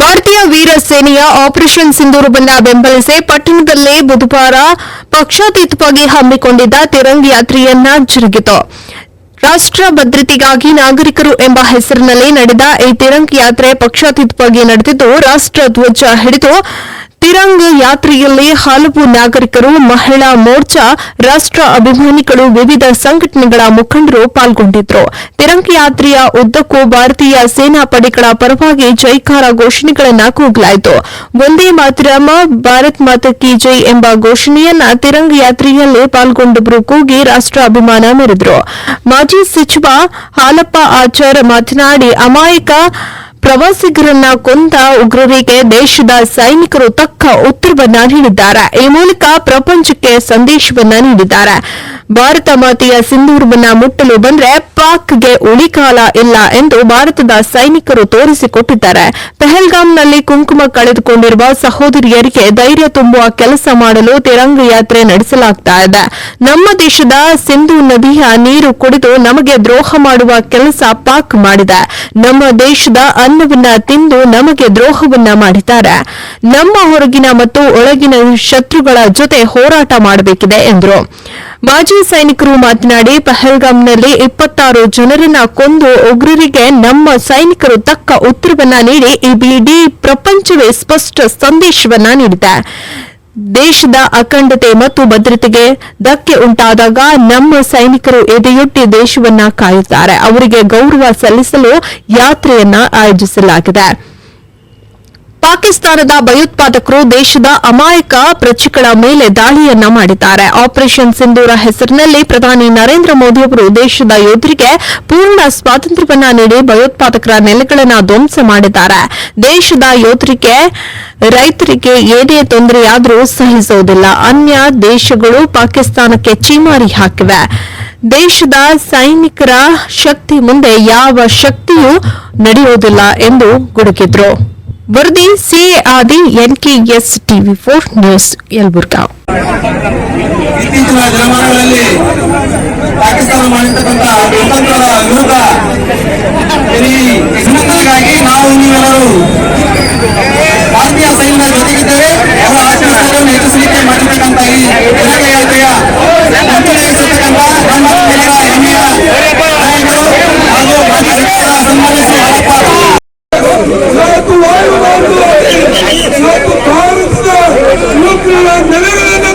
ಭಾರತೀಯ ವೀರ ಸೇನೆಯ ಆಪರೇಷನ್ ಸಿಂಧೂರವನ್ನು ಬೆಂಬಲಿಸಿ ಪಟ್ಟಣದಲ್ಲಿ ಬುಧವಾರ ಪಕ್ಷಾತೀತವಾಗಿ ಹಮ್ಮಿಕೊಂಡಿದ್ದ ತಿರಂಗ್ ಯಾತ್ರೆಯನ್ನ ಜರುಗಿತು. ರಾಷ್ಟ್ರ ಭದ್ರತೆಗಾಗಿ ನಾಗರಿಕರು ಎಂಬ ಹೆಸರಿನಲ್ಲಿ ನಡೆದ ಈ ತಿರಂಗ್ ಯಾತ್ರೆ ಪಕ್ಷಾತೀತವಾಗಿ ನಡೆದಿದ್ದು, ರಾಷ್ಟ್ರ ಧ್ವಜ ಹಿಡಿದು ತಿರಂಗ್ ಯಾತ್ರೆಯಲ್ಲಿ ಹಲವು ನಾಗರಿಕರು, ಮಹಿಳಾ ಮೋರ್ಚಾ ರಾಷ್ಟ ಅಭಿಮಾನಿಗಳು ವಿವಿಧ ಸಂಘಟನೆಗಳ ಮುಖಂಡರು ಪಾಲ್ಗೊಂಡಿದ್ದರು ತಿರಂಗ ಯಾತ್ರೆಯ ಉದ್ದಕ್ಕೂ ಭಾರತೀಯ ಸೇನಾ ಪಡೆಗಳ ಪರವಾಗಿ ಜೈಕಾರ ಘೋಷಣೆಗಳನ್ನು ಕೂಗಲಾಯಿತು. ಒಂದೇ ಮಾತರಂ, ಭಾರತ್ ಮಾತ ಕಿ ಜೈ ಎಂಬ ಘೋಷಣೆಯನ್ನ ತಿರಂಗ ಯಾತ್ರೆಯಲ್ಲಿ ಪಾಲ್ಗೊಂಡವರು ಕೂಗಿ ರಾಷ್ಟ ಅಭಿಮಾನ ಮೆರೆದರು. ಮಾಜಿ ಸಚಿವ ಹಾಲಪ್ಪ ಆಚಾರ್ ಮಾತನಾಡಿ, ಅಮಾಯಕ ಪ್ರವಾಸಿಗರನ್ನ ಕೊಂದ ಉಗ್ರರಿಗೆ ದೇಶದ ಸೈನಿಕರು ತಕ್ಕ ಉತ್ತರವನ್ನ ನೀಡಿದ್ದಾರೆ. ಈ ಮೂಲಕ ಪ್ರಪಂಚಕ್ಕೆ ಸಂದೇಶವನ್ನ ನೀಡಿದ್ದಾರೆ. ಭಾರತ ಮಾತೆಯ ಸಿಂಧೂರವನ್ನ ಮುಟ್ಟಲು ಬಂದ್ರೆ ಪಾಕ್ಗೆ ಉಳಿಕಾಲ ಇಲ್ಲ ಎಂದು ಭಾರತದ ಸೈನಿಕರು ತೋರಿಸಿಕೊಟ್ಟಿದ್ದಾರೆ. ಪೆಹಲ್ಗಾಂನಲ್ಲಿ ಕುಂಕುಮ ಕಳೆದುಕೊಂಡಿರುವ ಸಹೋದರಿಯರಿಗೆ ಧೈರ್ಯ ತುಂಬುವ ಕೆಲಸ ಮಾಡಲು ತಿರಂಗ ಯಾತ್ರೆ ನಡೆಸಲಾಗ್ತಾ ಇದೆ. ನಮ್ಮ ದೇಶದ ಸಿಂಧು ನದಿಯ ನೀರು ಕುಡಿದು ನಮಗೆ ದ್ರೋಹ ಮಾಡುವ ಕೆಲಸ ಪಾಕ್ ಮಾಡಿದೆ. ನಮ್ಮ ದೇಶದ ಅನ್ನವನ್ನ ತಿಂದು ನಮಗೆ ದ್ರೋಹವನ್ನ ಮಾಡಿದ್ದಾರೆ. ನಮ್ಮ ಹೊರಗಿನ ಮತ್ತು ಒಳಗಿನ ಶತ್ರುಗಳ ಜೊತೆ ಹೋರಾಟ ಮಾಡಬೇಕಿದೆ ಎಂದರು. ಮಾಜಿ ಸೈನಿಕರು ಮಾತನಾಡಿ ಪಹಲ್ಗಾಂನಲ್ಲಿ ಇಪ್ಪತ್ತಾರು ಜನರನ್ನ ಕೊಂದು ಉಗ್ರರಿಗೆ ನಮ್ಮ ಸೈನಿಕರು ತಕ್ಕ ಉತ್ತರವನ್ನ ನೀಡಿ ಇಡೀ ಪ್ರಪಂಚವೇ ಸ್ಪಷ್ಟ ಸಂದೇಶವನ್ನ ನೀಡಿದೆ. ದೇಶದ ಅಖಂಡತೆ ಮತ್ತು ಭದ್ರತೆಗೆ ಧಕ್ಕೆ ಉಂಟಾದಾಗ ನಮ್ಮ ಸೈನಿಕರು ಎದೆಯೊಟ್ಟಿ ದೇಶವನ್ನ ಕಾಯುತ್ತಾರೆ. ಅವರಿಗೆ ಗೌರವ ಸಲ್ಲಿಸಲು ಯಾತ್ರೆಯನ್ನ ಆಯೋಜಿಸಲಾಗಿದೆ. ಪಾಕಿಸ್ತಾನದ ಭಯೋತ್ಪಾದಕರು ದೇಶದ ಅಮಾಯಕ ಪ್ರಜೆಗಳ ಮೇಲೆ ದಾಳಿಯನ್ನ ಮಾಡಿದ್ದಾರೆ. ಆಪರೇಷನ್ ಸಿಂಧೂರ ಹೆಸರಿನಲ್ಲಿ ಪ್ರಧಾನಿ ನರೇಂದ್ರ ಮೋದಿ ಅವರು ದೇಶದ ಯೋಧರಿಗೆ ಪೂರ್ಣ ಸ್ವಾತಂತ್ರ್ಯವನ್ನ ನೀಡಿ ಭಯೋತ್ಪಾದಕರ ನೆಲೆಗಳನ್ನು ಧ್ವಂಸ ಮಾಡಿದ್ದಾರೆ. ದೇಶದ ಯೋಧರಿಗೆ, ರೈತರಿಗೆ ಏನೇ ತೊಂದರೆಯಾದರೂ ಸಹಿಸುವುದಿಲ್ಲ. ಅನ್ಯ ದೇಶಗಳು ಪಾಕಿಸ್ತಾನಕ್ಕೆ ಚೀಮಾರಿ ಹಾಕಿವೆ. ದೇಶದ ಸೈನಿಕರ ಶಕ್ತಿ ಮುಂದೆ ಯಾವ ಶಕ್ತಿಯೂ ನಡೆಯುವುದಿಲ್ಲ ಎಂದು ಗುಡುಗಿದ್ರು. ವರದಿ Adi NKS TV four news Yelburga. ಇತ್ತೀಚಿನ ದಿನಮಾನಗಳಲ್ಲಿ ಪಾಕಿಸ್ತಾನ ಮಾಡಿರ್ತಕ್ಕಂಥ ವಿರುದ್ಧ ನೆರವೇರಿದ